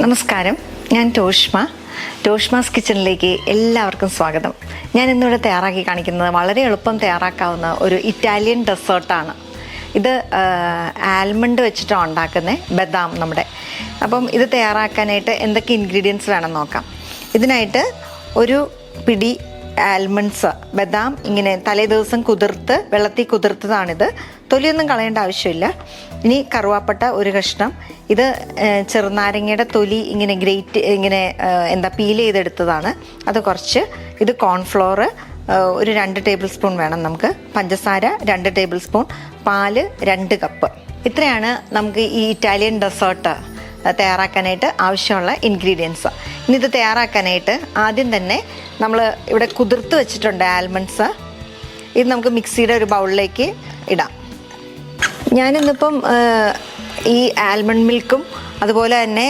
നമസ്കാരം. ഞാൻ ടോഷ്മ. ടോഷ്മാസ് കിച്ചണിലേക്ക് എല്ലാവർക്കും സ്വാഗതം. ഞാൻ ഇന്നിവിടെ തയ്യാറാക്കി കാണിക്കുന്നത് വളരെ എളുപ്പം തയ്യാറാക്കാവുന്ന ഒരു ഇറ്റാലിയൻ ഡെസേർട്ടാണ്. ഇത് ആൽമണ്ട് വെച്ചിട്ടാണ് ഉണ്ടാക്കുന്നത് ബദാം നമ്മുടെ. അപ്പം ഇത് തയ്യാറാക്കാനായിട്ട് എന്തൊക്കെ ഇൻഗ്രീഡിയൻസ് വേണം നോക്കാം. ഇതിനായിട്ട് ഒരു പിടി ആൽമണ്ട്സ് ബദാം ഇങ്ങനെ തലേ ദിവസം കുതിർത്ത് വെള്ളത്തിൽ കുതിർത്തതാണിത്. തൊലിയൊന്നും കളയേണ്ട ആവശ്യമില്ല. ഇനി കറുവാപ്പട്ട ഒരു കഷ്ണം. ഇത് ചെറുനാരങ്ങയുടെ തൊലി ഇങ്ങനെ ഗ്രേറ്റ് ഇങ്ങനെ എന്താ പീൽ ചെയ്തെടുത്തതാണ്. അത് കുറച്ച്. ഇത് കോൺഫ്ലോർ ഒരു രണ്ട് ടേബിൾ സ്പൂൺ വേണം നമുക്ക്. പഞ്ചസാര രണ്ട് ടേബിൾ സ്പൂൺ. പാൽ രണ്ട് കപ്പ്. ഇത്രയാണ് നമുക്ക് ഈ ഇറ്റാലിയൻ ഡെസേർട്ട്. തയ്യാറാക്കാനായിട്ട് ആവശ്യമുള്ള ഇൻഗ്രീഡിയൻസ് ഇനി ഇത് തയ്യാറാക്കാനായിട്ട് ആദ്യം തന്നെ നമ്മൾ ഇവിടെ കുതിർത്ത് വെച്ചിട്ടുണ്ട് ആൽമണ്ട്സ് ഇത് നമുക്ക് മിക്സിയുടെ ഒരു ബൗളിലേക്ക് ഇടാം. ഞാനിന്നിപ്പം ഈ ആൽമണ്ട് മിൽക്കും അതുപോലെ തന്നെ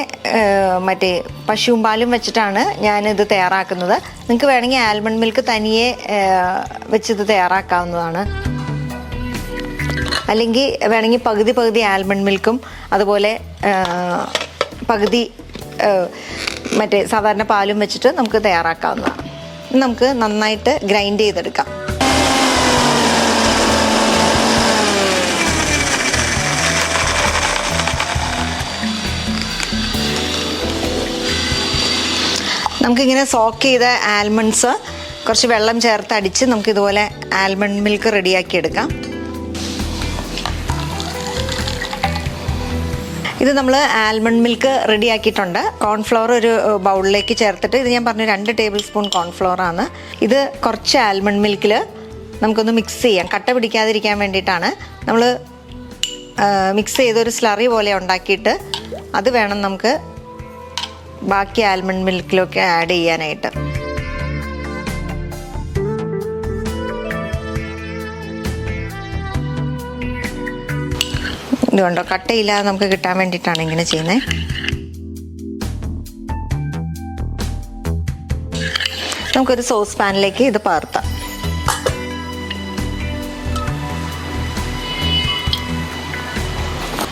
മറ്റേ പശുവും പാലും വെച്ചിട്ടാണ് ഞാനിത് തയ്യാറാക്കുന്നത്. നിങ്ങൾക്ക് വേണമെങ്കിൽ ആൽമണ്ട് മിൽക്ക് തനിയെ വെച്ചിത് തയ്യാറാക്കാവുന്നതാണ്. അല്ലെങ്കിൽ വേണമെങ്കിൽ പകുതി പകുതി ആൽമണ്ട് മിൽക്കും അതുപോലെ പകുതി മറ്റേ സാധാരണ പാലും വെച്ചിട്ട് നമുക്ക് തയ്യാറാക്കാവുന്നതാണ്. നമുക്ക് നന്നായിട്ട് ഗ്രൈൻഡ് ചെയ്തെടുക്കാം. നമുക്കിങ്ങനെ സോക്ക് ചെയ്ത ആൽമണ്ട്സ് കുറച്ച് വെള്ളം ചേർത്ത് അടിച്ച് നമുക്കിതുപോലെ ആൽമണ്ട് മിൽക്ക് റെഡിയാക്കി എടുക്കാം ഇത് നമ്മൾ ആൽമണ്ട് മിൽക്ക് റെഡിയാക്കിയിട്ടുണ്ട് കോൺഫ്ലവർ ഒരു ബൗളിലേക്ക് ചേർത്തിട്ട് ഇത് ഞാൻ പറഞ്ഞു രണ്ട് ടേബിൾ സ്പൂൺ കോൺഫ്ലവർ ആണ്. ഇത് കുറച്ച് ആൽമണ്ട് മിൽക്കിൽ നമുക്കൊന്ന് മിക്സ് ചെയ്യാം. കട്ട പിടിക്കാതിരിക്കാൻ വേണ്ടിയിട്ടാണ്. നമ്മൾ മിക്സ് ചെയ്തൊരു സ്ലറി പോലെ ഉണ്ടാക്കിയിട്ട് അത് വേണം നമുക്ക് ബാക്കി ആൽമണ്ട് മിൽക്കിലൊക്കെ ആഡ് ചെയ്യാനായിട്ട്. ഇതുകൊണ്ടോ കട്ടയില്ലാതെ നമുക്ക് കിട്ടാൻ വേണ്ടിയിട്ടാണ് ഇങ്ങനെ ചെയ്യുന്നത് നമുക്കൊരു സോസ് പാനിലേക്ക് ഇത് പകർത്താം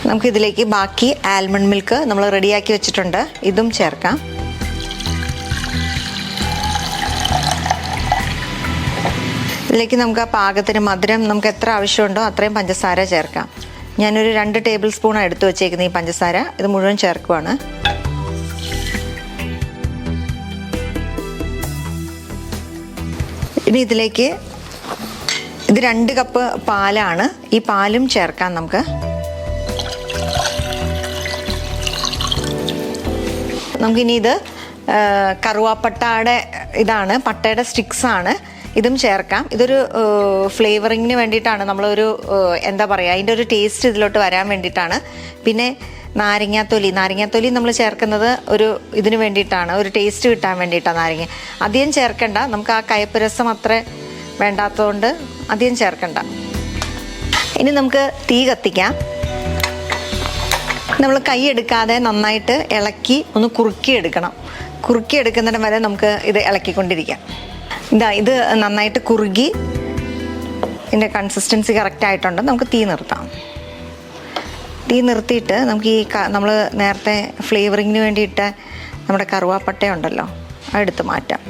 നമുക്കിതിലേക്ക് ബാക്കി ആൽമണ്ട് മിൽക്ക് നമ്മൾ റെഡിയാക്കി വെച്ചിട്ടുണ്ട്. ഇതും ചേർക്കാം. ഇതിലേക്ക് നമുക്ക് ആ പാകത്തിന് മധുരം നമുക്ക് എത്ര ആവശ്യമുണ്ടോ അത്രയും പഞ്ചസാര ചേർക്കാം. ഞാനൊരു രണ്ട് ടേബിൾ സ്പൂണാണ് എടുത്തു വെച്ചേക്കുന്നത് ഈ പഞ്ചസാര. ഇത് മുഴുവൻ ചേർക്കുവാണ്. ഇനി ഇതിലേക്ക് ഇത് രണ്ട് കപ്പ് പാലാണ് ഈ പാലും ചേർക്കാം നമുക്ക്. നമുക്കിനി ഇത് കറുവാപ്പട്ടയുടെ ഇതാണ് പട്ടയുടെ സ്റ്റിക്സ് ആണ് ഇതും ചേർക്കാം. ഇതൊരു ഫ്ലേവറിങ്ങിന് വേണ്ടിയിട്ടാണ്. നമ്മളൊരു എന്താ പറയുക അതിന്റെ ഒരു ടേസ്റ്റ് ഇതിലോട്ട് വരാൻ വേണ്ടിയിട്ടാണ്. പിന്നെ നാരങ്ങാത്തൊലി. നാരങ്ങാത്തൊലി നമ്മൾ ചേർക്കുന്നത് ഒരു ഇതിന് വേണ്ടിയിട്ടാണ്. ഒരു ടേസ്റ്റ് കിട്ടാൻ വേണ്ടിയിട്ടാണ് നാരങ്ങ. അധികം ചേർക്കണ്ട. നമുക്ക് ആ കയ്പ്പ് രസം അത്ര വേണ്ടാത്തതുകൊണ്ട് അധികം ചേർക്കണ്ട. ഇനി നമുക്ക് തീ കത്തിക്കാം. നമ്മൾ കൈ എടുക്കാതെ നന്നായിട്ട് ഇളക്കി ഒന്ന് കുറുക്കി എടുക്കണം. കുറുക്കി എടുക്കുന്നിടം വരെ നമുക്ക് ഇത് ഇളക്കിക്കൊണ്ടിരിക്കാം. ഇതാ ഇത് നന്നായിട്ട് കുറുകി ഇതിന്റെ കൺസിസ്റ്റൻസി കറക്റ്റ് ആയിട്ടുണ്ട്. നമുക്ക് തീ നിർത്താം. തീ നിർത്തിയിട്ട് നമുക്ക് ഈ നമ്മൾ നേരത്തെ ഫ്ലേവറിങ്ങിന് വേണ്ടിയിട്ട് നമ്മുടെ കറുവാപ്പട്ട ഉണ്ടല്ലോ അതെടുത്ത് മാറ്റാം.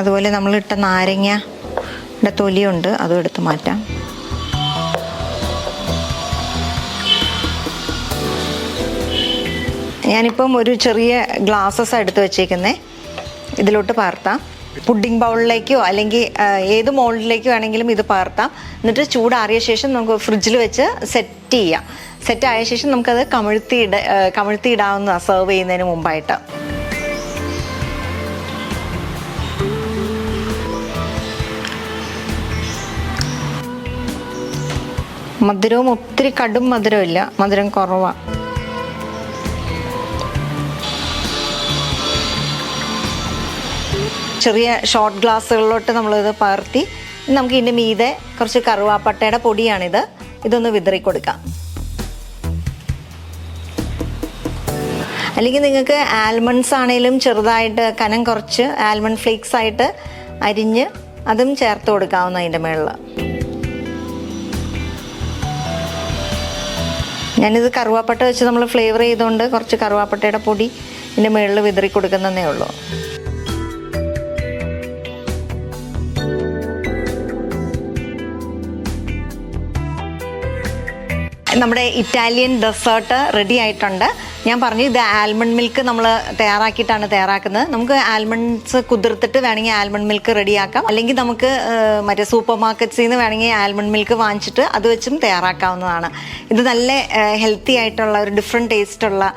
അതുപോലെ നമ്മളിട്ട നാരങ്ങ തൊലിയുണ്ട് അതും എടുത്ത് മാറ്റാം. ഞാനിപ്പം ഒരു ചെറിയ ഗ്ലാസസ് എടുത്ത് വെച്ചേക്കുന്നേ. ഇതിലോട്ട് പാർത്താം. പുഡിംഗ് ബൗളിലേക്കോ അല്ലെങ്കിൽ ഏത് മോൾഡിലേക്കോ ആണെങ്കിലും ഇത് പാർത്താം. എന്നിട്ട് ചൂടാറിയ ശേഷം നമുക്ക് ഫ്രിഡ്ജിൽ വെച്ച് സെറ്റ് ചെയ്യാം. സെറ്റ് ആയ ശേഷം നമുക്കത് കമിഴ്ത്തി ഇട കമിഴ്ത്തി ഇടാവുന്നതാണ് സെർവ് ചെയ്യുന്നതിന് മുമ്പായിട്ട്. മധുരവും ഒത്തിരി കടും മധുരമില്ല മധുരം കുറവാണ് ചെറിയ ഷോർട്ട് ഗ്ലാസ്സുകളിലോട്ട് നമ്മളിത് പകർത്തി നമുക്ക് ഇതിന്റെ മീതെ കുറച്ച് കറുവാപ്പട്ടയുടെ പൊടിയാണിത്. ഇതൊന്ന് വിതറി കൊടുക്കാം. അല്ലെങ്കിൽ നിങ്ങൾക്ക് ആൽമണ്ട്സ് ആണെങ്കിലും ചെറുതായിട്ട് കനം കുറച്ച് ആൽമണ്ട് ഫ്ലേക്സ് ആയിട്ട് അരിഞ്ഞ് അതും ചേർത്ത് കൊടുക്കാവുന്ന അതിന്റെ മുകളിൽ ഞാനിത് കറുവാപ്പട്ട വെച്ച് നമ്മൾ ഫ്ലേവർ ചെയ്തുകൊണ്ട് കുറച്ച് കറുവാപ്പട്ടയുടെ പൊടി ഇതിന്റെ മുകളിൽ വിതറി കൊടുക്കുന്നതേ ഉള്ളൂ. നമ്മുടെ ഇറ്റാലിയൻ ഡെസേർട്ട് റെഡി ആയിട്ടുണ്ട്. ഞാൻ പറഞ്ഞു ഇത് ആൽമണ്ട് മിൽക്ക് നമ്മൾ തയ്യാറാക്കിയിട്ടാണ് തയ്യാറാക്കുന്നത്. നമുക്ക് ആൽമണ്ട്സ് കുതിർത്തിട്ട് വേണമെങ്കിൽ ആൽമണ്ട് മിൽക്ക് റെഡിയാക്കാം അല്ലെങ്കിൽ നമുക്ക് മറ്റേ സൂപ്പർ മാർക്കറ്റ്സിൽ നിന്ന് വേണമെങ്കിൽ ആൽമണ്ട് മിൽക്ക് വാങ്ങിച്ചിട്ട് അത് വെച്ചും തയ്യാറാക്കാവുന്നതാണ്. ഇത് നല്ല ഹെൽത്തി ആയിട്ടുള്ള ഒരു ഡിഫറെന്റ് ടേസ്റ്റുള്ള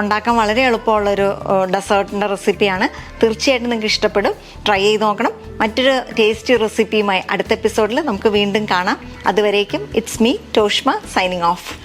ഉണ്ടാക്കാൻ വളരെ എളുപ്പമുള്ളൊരു ഡെസേർട്ടിന്റെ റെസിപ്പിയാണ് തീർച്ചയായിട്ടും നിങ്ങൾക്ക് ഇഷ്ടപ്പെടും. ട്രൈ ചെയ്ത് നോക്കണം. മറ്റൊരു ടേസ്റ്റി റെസിപ്പിയുമായി അടുത്ത എപ്പിസോഡിൽ നമുക്ക് വീണ്ടും കാണാം. അതുവരേക്കും it's me Toshma signing off